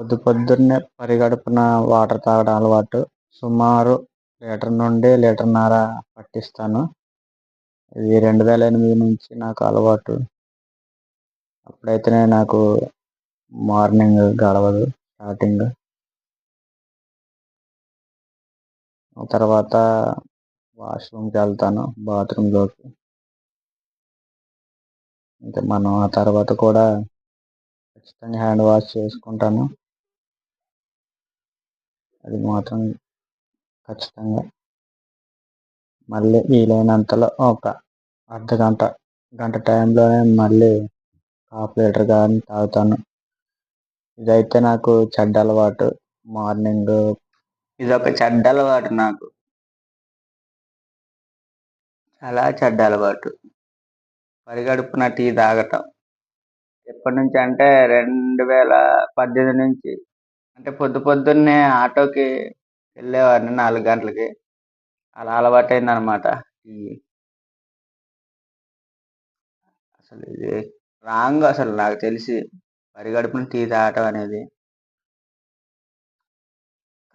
పొద్దు పొద్దున్నే పరిగడుపున వాటర్ తాగడం అలవాటు. సుమారు లీటర్ నుండి లీటర్న్నర పట్టిస్తాను. ఇది రెండు వేల ఎనిమిది నుంచి నాకు అలవాటు. అప్పుడైతేనే నాకు మార్నింగ్ గడవదు స్టార్టింగ్. తర్వాత వాష్రూమ్కి వెళ్తాను బాత్రూంలోకి. ఇంకా మనం ఆ తర్వాత కూడా ఖచ్చితంగా హ్యాండ్ వాష్ చేసుకుంటాను. అది మాత్రం ఖచ్చితంగా మళ్ళీ వీలైనంతలో ఒక అర్ధ గంట గంట టైంలోనే మళ్ళీ హాఫ్ లీటర్ కానీ తాగుతాను. ఇదైతే నాకు చెడ్డ అలవాటు. మార్నింగ్ ఇది ఒక చెడ్డ అలవాటు నాకు. చాలా చెడ్డ అలవాటు. పరిగడుపున టీ తాగటం. ఎప్పటి నుంచి అంటే రెండు వేల పద్దెనిమిది నుంచి అంటే పొద్దు పొద్దున్నే ఆటోకి వెళ్ళేవాడిని నాలుగు గంటలకి. అలా అలవాటైంది అనమాట అసలు ఇది రాంగ్ అసలు నాకు తెలిసి పరిగడుపున టీ తాగటం అనేది.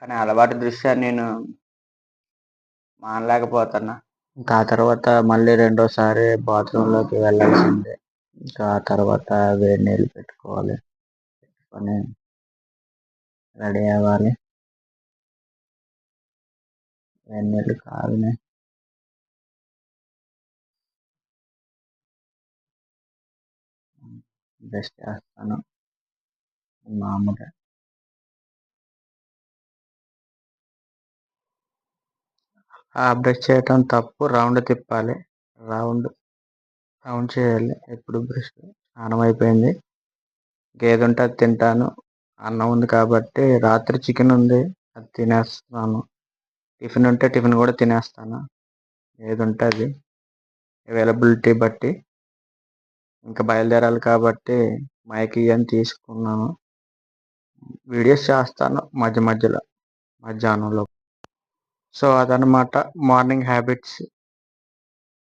కానీ అలవాటు దృష్ట్యా నేను మానలేకపోతున్నా. ఇంకా ఆ తర్వాత మళ్ళీ రెండోసారి బాత్రూంలోకి వెళ్ళాల్సిందే. ఇంకా ఆ తర్వాత వేడి నీళ్ళు పెట్టుకోవాలి. పెట్టుకొని రెడీ అవ్వాలి. వేడి నీళ్ళు కాగినాయి బ్రష్ చేస్తాను. మామూలుగా. ఆ బ్రష్ చేయటం తప్పు. రౌండ్ తిప్పాలి. రౌండ్ రౌండ్ చేయాలి. ఎప్పుడు బ్రష్ స్నానం అయిపోయింది. గేదె ఉంటే అది తింటాను. అన్నం ఉంది కాబట్టి రాత్రి చికెన్ ఉంది అది తినేస్తున్నాను టిఫిన్ ఉంటే టిఫిన్ కూడా తినేస్తాను. ఏది ఉంటే అది. అవైలబిలిటీ బట్టి. ఇంకా బయలుదేరాలి కాబట్టి మైక్ ఇవన్నీ తీసుకున్నాను. వీడియోస్ చేస్తాను మధ్య మధ్యలో మధ్యాహ్నంలో. సో అదనమాట మార్నింగ్ హ్యాబిట్స్.